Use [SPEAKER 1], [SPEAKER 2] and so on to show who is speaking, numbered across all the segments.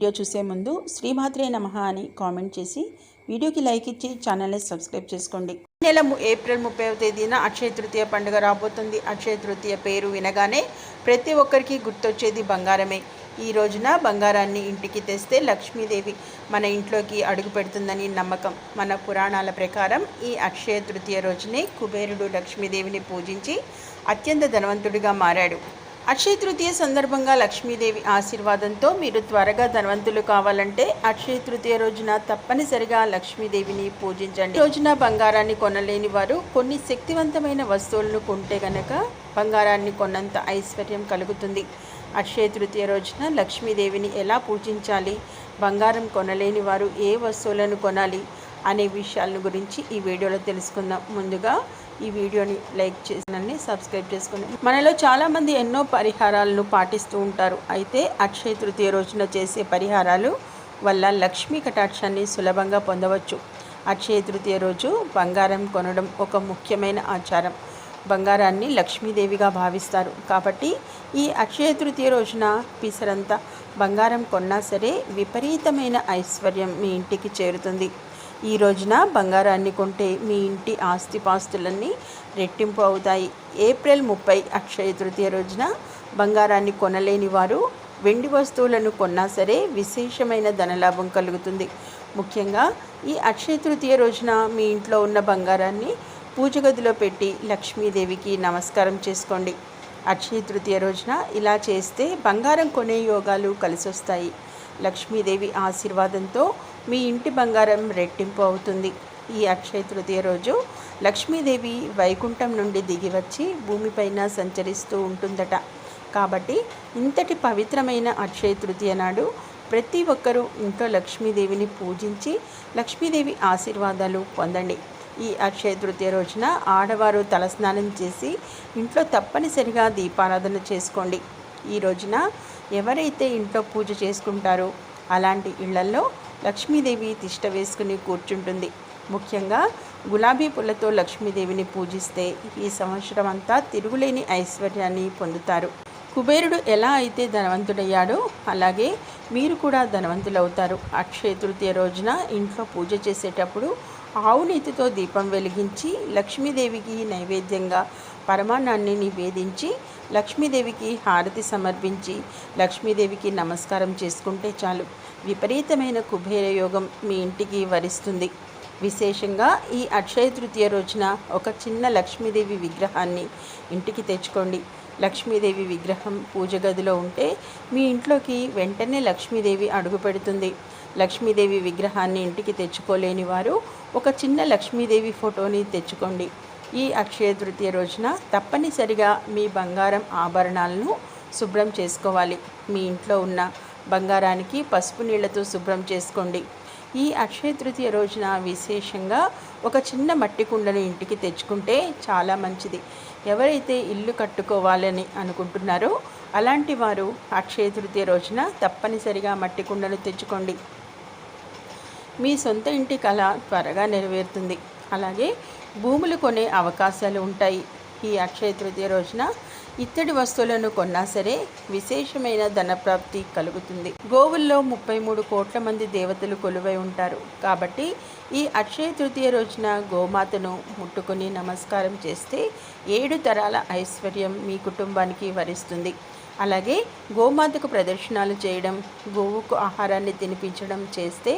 [SPEAKER 1] Video చూసే ముందు శ్రీమాత్రే నమ అని కామెంట్ చేసి వీడియోకి లైక్ ఇచ్చి ఛానల్ని సబ్స్క్రైబ్ చేసుకోండి. నెల ము- ఏప్రిల్ ముప్పైవ తేదీన అక్షయ తృతీయ పండుగ రాబోతుంది. అక్షయ తృతీయ పేరు వినగానే ప్రతి ఒక్కరికి గుర్తొచ్చేది బంగారమే. ఈ రోజున బంగారాన్ని ఇంటికి తెస్తే లక్ష్మీదేవి మన ఇంట్లోకి అడుగు పెడుతుందని నమ్మకం. మన పురాణాల ప్రకారం ఈ అక్షయ తృతీయ రోజునే కుబేరుడు లక్ష్మీదేవిని పూజించి అత్యంత ధనవంతుడిగా మారాడు. అక్షయ తృతీయ సందర్భంగా లక్ష్మీదేవి ఆశీర్వాదంతో మీరు త్వరగా ధనవంతులు కావాలంటే అక్షయ తృతీయ రోజున తప్పనిసరిగా లక్ష్మీదేవిని పూజించండి. రోజున బంగారాన్ని కొనలేని వారు కొన్ని శక్తివంతమైన వస్తువులను కొంటే గనక బంగారాన్ని కొన్నంత ఐశ్వర్యం కలుగుతుంది. అక్షయ తృతీయ రోజున లక్ష్మీదేవిని ఎలా పూజించాలి? బంగారం కొనలేని వారు ఏ వస్తువులను కొనాలి? అనే విషయాలను గురించి ఈ వీడియోలో తెలుసుకుందాం. ముందుగా ఈ వీడియోని లైక్ చేసినని సబ్స్క్రైబ్ చేసుకోండి. మనలో చాలామంది ఎన్నో పరిహారాలను పాటిస్తూ ఉంటారు. అయితే అక్షయ తృతీయ రోజున చేసే పరిహారాలు వల్ల లక్ష్మీ కటాక్షాన్ని సులభంగా పొందవచ్చు. అక్షయ తృతీయ రోజు బంగారం కొనడం ఒక ముఖ్యమైన ఆచారం. బంగారాన్ని లక్ష్మీదేవిగా భావిస్తారు. కాబట్టి ఈ అక్షయ తృతీయ రోజున పిసరంతా బంగారం కొన్నా సరే విపరీతమైన ఐశ్వర్యం మీ ఇంటికి చేరుతుంది. ఈ రోజున బంగారాన్ని కొంటే మీ ఇంటి ఆస్తిపాస్తులన్నీ రెట్టింపు అవుతాయి. ఏప్రిల్ ముప్పై అక్షయ తృతీయ రోజున బంగారాన్ని కొనలేని వారు వెండి వస్తువులను కొన్నా సరే విశేషమైన ధనలాభం కలుగుతుంది. ముఖ్యంగా ఈ అక్షయ తృతీయ రోజున మీ ఇంట్లో ఉన్న బంగారాన్ని పూజ గదిలో పెట్టి లక్ష్మీదేవికి నమస్కారం చేసుకోండి. అక్షయ తృతీయ రోజున ఇలా చేస్తే బంగారం కొనే యోగాలు కలిసొస్తాయి. లక్ష్మీదేవి ఆశీర్వాదంతో మీ ఇంటి బంగారం రెట్టింపు అవుతుంది. ఈ అక్షయ తృతీయ రోజు లక్ష్మీదేవి వైకుంఠం నుండి దిగి వచ్చి భూమిపైన సంచరిస్తూ ఉంటుందట. కాబట్టి ఇంతటి పవిత్రమైన అక్షయ తృతీయ నాడు ప్రతి ఒక్కరూ ఇంట్లో లక్ష్మీదేవిని పూజించి లక్ష్మీదేవి ఆశీర్వాదాలు పొందండి. ఈ అక్షయ తృతీయ రోజున ఆడవారు తలస్నానం చేసి ఇంట్లో తప్పనిసరిగా దీపారాధన చేసుకోండి. ఈ రోజున ఎవరైతే ఇంట్లో పూజ చేసుకుంటారో అలాంటి ఇళ్ళలో లక్ష్మీదేవి తిష్ట వేసుకుని కూర్చుంటుంది. ముఖ్యంగా గులాబీ పూలతో లక్ష్మీదేవిని పూజిస్తే ఈ సంవత్సరం అంతా తిరుగులేని ఐశ్వర్యాన్ని పొందుతారు. కుబేరుడు ఎలా అయితే ధనవంతుడయ్యాడో అలాగే మీరు కూడా ధనవంతులవుతారు. అక్షయ తృతీయ రోజున ఇంట్లో పూజ చేసేటప్పుడు ఆవు నెత్తితో దీపం వెలిగించి లక్ష్మీదేవికి నైవేద్యంగా పరమాన్నాన్ని నివేదించి లక్ష్మీదేవికి హారతి సమర్పించి లక్ష్మీదేవికి నమస్కారం చేసుకుంటే చాలు. విపరీతమైన కుబేర యోగం మీ ఇంటికి వరిస్తుంది. విశేషంగా ఈ అక్షయ తృతీయ రోజున ఒక చిన్న లక్ష్మీదేవి విగ్రహాన్ని ఇంటికి తెచ్చుకోండి. లక్ష్మీదేవి విగ్రహం పూజ గదిలో ఉంటే మీ ఇంట్లోకి వెంటనే లక్ష్మీదేవి అడుగుపెడుతుంది లక్ష్మీదేవి విగ్రహాన్ని ఇంటికి తెచ్చుకోలేని వారు ఒక చిన్న లక్ష్మీదేవి ఫోటోని తెచ్చుకోండి. ఈ అక్షయ తృతీయ రోజున తప్పనిసరిగా మీ బంగారం ఆభరణాలను శుభ్రం చేసుకోవాలి. మీ ఇంట్లో ఉన్న బంగారానికి పసుపు నీళ్ళతో శుభ్రం చేసుకోండి. ఈ అక్షయ తృతీయ రోజున విశేషంగా ఒక చిన్న మట్టి కుండను ఇంటికి తెచ్చుకుంటే చాలా మంచిది. ఎవరైతే ఇల్లు కట్టుకోవాలని అనుకుంటున్నారో అలాంటి వారు అక్షయ తృతీయ రోజున తప్పనిసరిగా మట్టి కుండను తెచ్చుకోండి. మీ సొంత ఇంటి కళ త్వరగా నెరవేరుతుంది. అలాగే భూములు కొనే అవకాశాలు ఉంటాయి. ఈ అక్షయ తృతీయ రోజున ఇత్తడి వస్తువులను కొన్నా సరే విశేషమైన ధనప్రాప్తి కలుగుతుంది. గోవుల్లో ముప్పై మూడు కోట్ల మంది దేవతలు కొలువై ఉంటారు. కాబట్టి ఈ అక్షయ తృతీయ రోజున గోమాతను ముట్టుకుని నమస్కారం చేస్తే ఏడు తరాల ఐశ్వర్యం మీ కుటుంబానికి వరిస్తుంది. అలాగే గోమాతకు ప్రదర్శనలు చేయడం గోవుకు ఆహారాన్ని తినిపించడం చేస్తే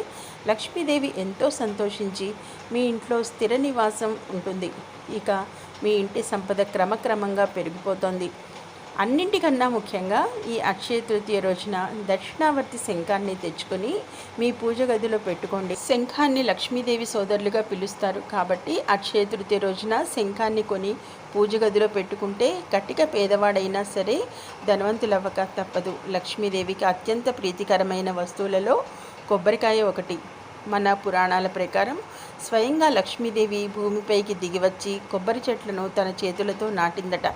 [SPEAKER 1] లక్ష్మీదేవి ఎంతో సంతోషించి మీ ఇంట్లో స్థిర నివాసం ఉంటుంది. ఇక మీ ఇంటి సంపద క్రమక్రమంగా పెరిగిపోతుంది. అన్నింటికన్నా ముఖ్యంగా ఈ అక్షయ తృతీయ రోజున దక్షిణావర్తి శంఖాన్ని తెచ్చుకొని మీ పూజ గదిలో పెట్టుకోండి. శంఖాన్ని లక్ష్మీదేవి సోదరులుగా పిలుస్తారు. కాబట్టి అక్షయ తృతీయ రోజున శంఖాన్ని కొని పూజ గదిలో పెట్టుకుంటే గట్టిక పేదవాడైనా సరే ధనవంతులవ్వక తప్పదు. లక్ష్మీదేవికి అత్యంత ప్రీతికరమైన వస్తువులలో కొబ్బరికాయ ఒకటి. మన పురాణాల ప్రకారం స్వయంగా లక్ష్మీదేవి భూమిపైకి దిగివచ్చి కొబ్బరి చెట్లను తన చేతులతో నాటిందట.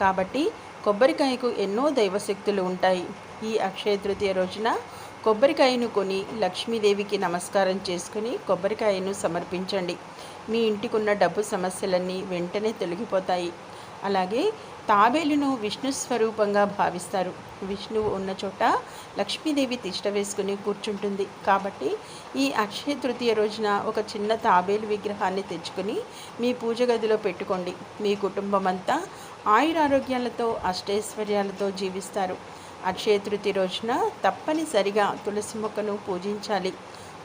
[SPEAKER 1] కాబట్టి కొబ్బరికాయకు ఎన్నో దైవశక్తులు ఉంటాయి. ఈ అక్షయ తృతీయ రోజున కొబ్బరికాయను కొని లక్ష్మీదేవికి నమస్కారం చేసుకుని కొబ్బరికాయను సమర్పించండి. మీ ఇంటికున్న డబ్బు సమస్యలన్నీ వెంటనే తొలగిపోతాయి. అలాగే తాబేలును విష్ణు స్వరూపంగా భావిస్తారు. విష్ణువు ఉన్న చోట లక్ష్మీదేవి తిష్ట వేసుకుని కూర్చుంటుంది. కాబట్టి ఈ అక్షయ తృతీయ రోజున ఒక చిన్న తాబేలు విగ్రహాన్ని తెచ్చుకొని మీ పూజ గదిలో పెట్టుకోండి. మీ కుటుంబం అంతా ఆయురారోగ్యాలతో అష్టైశ్వర్యాలతో జీవిస్తారు. అక్షయ తృతీయ రోజున తప్పనిసరిగా తులసి మొక్కను పూజించాలి.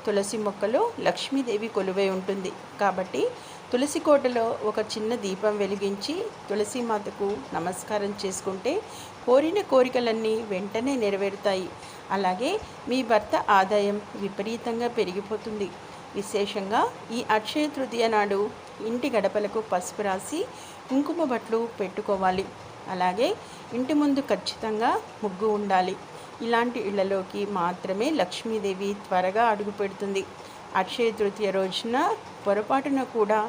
[SPEAKER 1] తులసి మొక్కలో లక్ష్మీదేవి కొలువై ఉంటుంది. కాబట్టి తులసి కోటలో ఒక చిన్న దీపం వెలిగించి తులసిమాతకు నమస్కారం చేసుకుంటే కోరిన కోరికలన్నీ వెంటనే నెరవేరుతాయి. అలాగే మీ భర్త ఆదాయం విపరీతంగా పెరిగిపోతుంది. విశేషంగా ఈ అక్షయ తృతీయ నాడు ఇంటి గడపలకు పసుపు రాసి కుంకుమ బట్లు పెట్టుకోవాలి. అలాగే ఇంటి ముందు ఖచ్చితంగా ముగ్గు ఉండాలి. ఇలాంటి ఇళ్ళలోకి మాత్రమే లక్ష్మీదేవి త్వరగా అడుగు పెడుతుంది. అక్షయ తృతీయ రోజున పొరపాటున కూడా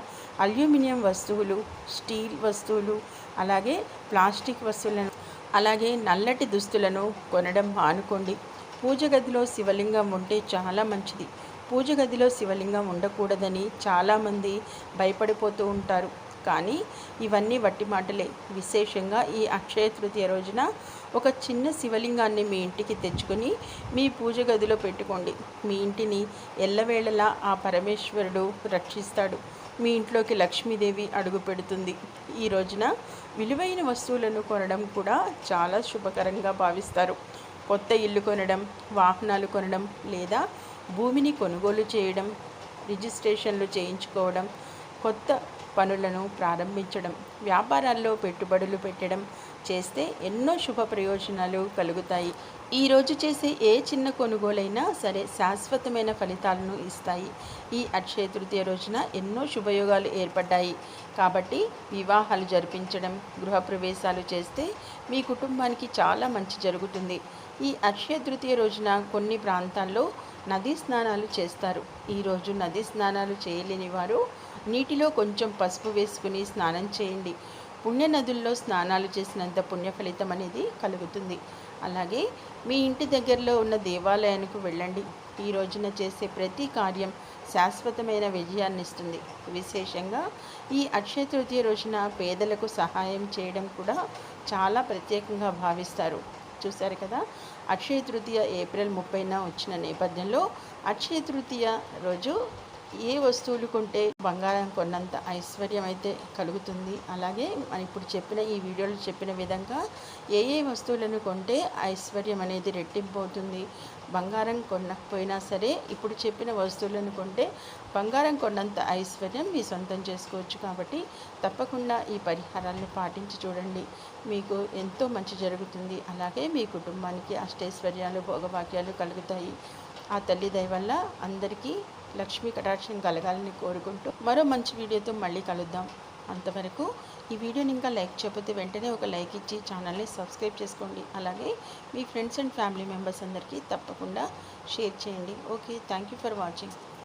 [SPEAKER 1] అల్యూమినియం వస్తువులు స్టీల్ వస్తువులు అలాగే ప్లాస్టిక్ వస్తువులను అలాగే నల్లటి దుస్తులను కొనడం మానుకోండి. పూజ గదిలో శివలింగం ఉంటే చాలా మంచిది. పూజ గదిలో శివలింగం ఉండకూడదని చాలామంది భయపడిపోతూ ఉంటారు. కానీ ఇవన్నీ వట్టి మాటలే. విశేషంగా ఈ అక్షయ తృతీయ రోజున ఒక చిన్న శివలింగాన్ని మీ ఇంటికి తెచ్చుకొని మీ పూజ గదిలో పెట్టుకోండి. మీ ఇంటిని ఎల్లవేళలా ఆ పరమేశ్వరుడు రక్షిస్తాడు. మీ ఇంట్లోకి లక్ష్మీదేవి అడుగు పెడుతుంది. ఈ రోజున విలువైన వస్తువులను కొనడం కూడా చాలా శుభకరంగా భావిస్తారు. కొత్త ఇల్లు కొనడం వాహనాలు కొనడం లేదా భూమిని కొనుగోలు చేయడం రిజిస్ట్రేషన్లు చేయించుకోవడం కొత్త పనులను ప్రారంభించడం వ్యాపారాల్లో పెట్టుబడులు పెట్టడం చేస్తే ఎన్నో శుభ ప్రయోజనాలు కలుగుతాయి. ఈరోజు చేసే ఏ చిన్న కొనుగోలైనా సరే శాశ్వతమైన ఫలితాలను ఇస్తాయి. ఈ అక్షయ తృతీయ రోజున ఎన్నో శుభయోగాలు ఏర్పడ్డాయి. కాబట్టి వివాహాలు జరిపించడం గృహప్రవేశాలు చేస్తే మీ కుటుంబానికి చాలా మంచి జరుగుతుంది. ఈ అక్షయ తృతీయ రోజున కొన్ని ప్రాంతాల్లో నదీ స్నానాలు చేస్తారు. ఈరోజు నదీ స్నానాలు చేయలేని వారు నీటిలో కొంచెం పసుపు వేసుకుని స్నానం చేయండి. పుణ్య నదుల్లో స్నానాలు చేసినంత పుణ్య ఫలితం అనేది కలుగుతుంది. అలాగే మీ ఇంటి దగ్గరలో ఉన్న దేవాలయానికి వెళ్ళండి. ఈ రోజున చేసే ప్రతి కార్యం శాశ్వతమైన విజయాన్ని ఇస్తుంది. విశేషంగా ఈ అక్షయ తృతీయ రోజున పేదలకు సహాయం చేయడం కూడా చాలా ప్రత్యేకంగా భావిస్తారు. చూశారు కదా? అక్షయ తృతీయ ఏప్రిల్ ముప్పైన వచ్చిన నేపథ్యంలో అక్షయ తృతీయ రోజు ఏ వస్తువులు కొంటే బంగారం కొన్నంత ఐశ్వర్యం అయితే కలుగుతుంది. అలాగే మనం ఇప్పుడు చెప్పిన ఈ వీడియోలో చెప్పిన విధంగా ఏ ఏ వస్తువులను కొంటే ఐశ్వర్యం అనేది రెట్టింపు అవుతుంది. బంగారం కొనకపోయినా సరే ఇప్పుడు చెప్పిన వస్తువులను కొంటే బంగారం కొన్నంత ఐశ్వర్యం మీ సొంతం చేసుకోవచ్చు. కాబట్టి తప్పకుండా ఈ పరిహారాలను పాటించి చూడండి. మీకు ఎంతో మంచి జరుగుతుంది. అలాగే మీ కుటుంబానికి అష్టైశ్వర్యాలు భోగభాగ్యాలు కలుగుతాయి. ఆ తల్లి దయ వల్ల అందరికీ లక్ష్మీ కటాక్షం కలగాలని కోరుకుంటూ మరో మంచి వీడియోతో మళ్ళీ కలుద్దాం. అంతవరకు ఈ వీడియోని ఇంకా లైక్ చేయకపోతే వెంటనే ఒక లైక్ ఇచ్చి ఛానల్ని సబ్స్క్రైబ్ చేసుకోండి. అలాగే మీ ఫ్రెండ్స్ అండ్ ఫ్యామిలీ మెంబర్స్ అందరికీ తప్పకుండా షేర్ చేయండి. Okay thank you for watching.